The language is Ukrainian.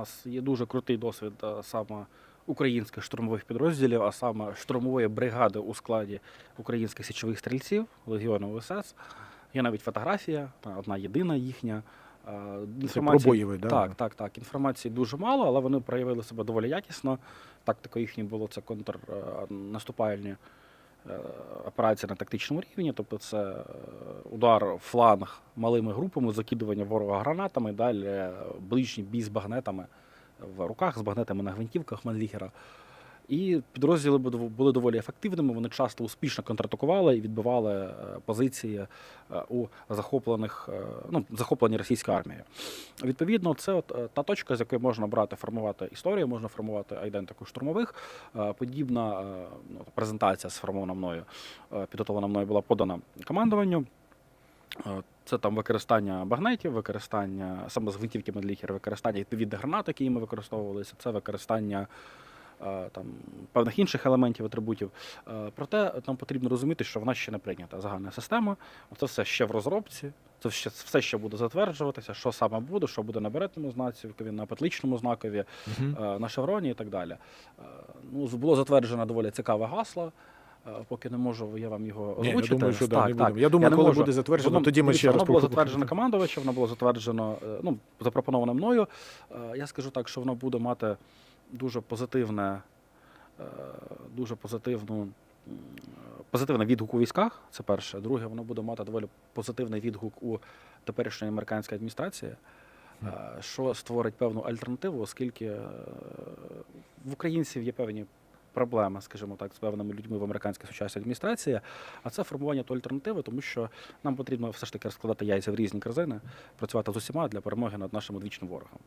нас є дуже крутий досвід е, саме українських штурмових підрозділів, а саме штурмової бригади у складі українських січових стрільців Легіону ОСС. Є навіть фотографія, одна єдина їхня. Е, Це да? Так, так, так. Інформації дуже мало, але вони проявили себе доволі якісно. Тактика їхня було це контрнаступальні е, операції на тактичному рівні, тобто це удар фланг малими групами, закидування ворога гранатами, далі е, ближній бій з багнетами в руках, з багнетами на гвинтівках Манлігера. І підрозділи були доволі ефективними. Вони часто успішно контратакували і відбивали е, позиції е, у захоплених, ну, захопленій російської армії. Відповідно, це от та точка, з якої можна брати, формувати історію, можна формувати айдентику штурмових. Подібна ну, презентація сформована мною, підготовлена мною була подана командуванню. Е, Це там використання багнетів, використання саме з гвинтівки Медліхер, використання відповідних гранат, які їм використовувалися, це використання е, там, певних інших елементів, атрибутів. Е, Проте нам потрібно розуміти, що в нас ще не прийнята загальна система. Це все ще в розробці, це ще, все ще буде затверджуватися, що саме буде, що буде на беретному знаці, на петличному знакові, е, на шевроні і так далі. Ну, було затверджено доволі цікаве гасло. Е, Поки не можу я вам його Ні, озвучити. я думаю, що да, Так, не так. Я думаю, не коли можу. буде затверджено, Воно- тоді ми ще раз Воно було затверджено командувачем, воно було затверджено, е, ну, запропоновано мною. Е, Я скажу так, що воно буде мати дуже позитивне, дуже позитивну. Позитивний відгук у військах, це перше. Друге, воно буде мати доволі позитивний відгук у теперішньої американської адміністрації, що створить певну альтернативу, оскільки в українців є певні проблеми, скажімо так, з певними людьми в американській сучасній адміністрації. А це формування тої альтернативи, тому що нам потрібно все ж таки розкладати яйця в різні корзини, працювати з усіма для перемоги над нашим одвічним ворогом.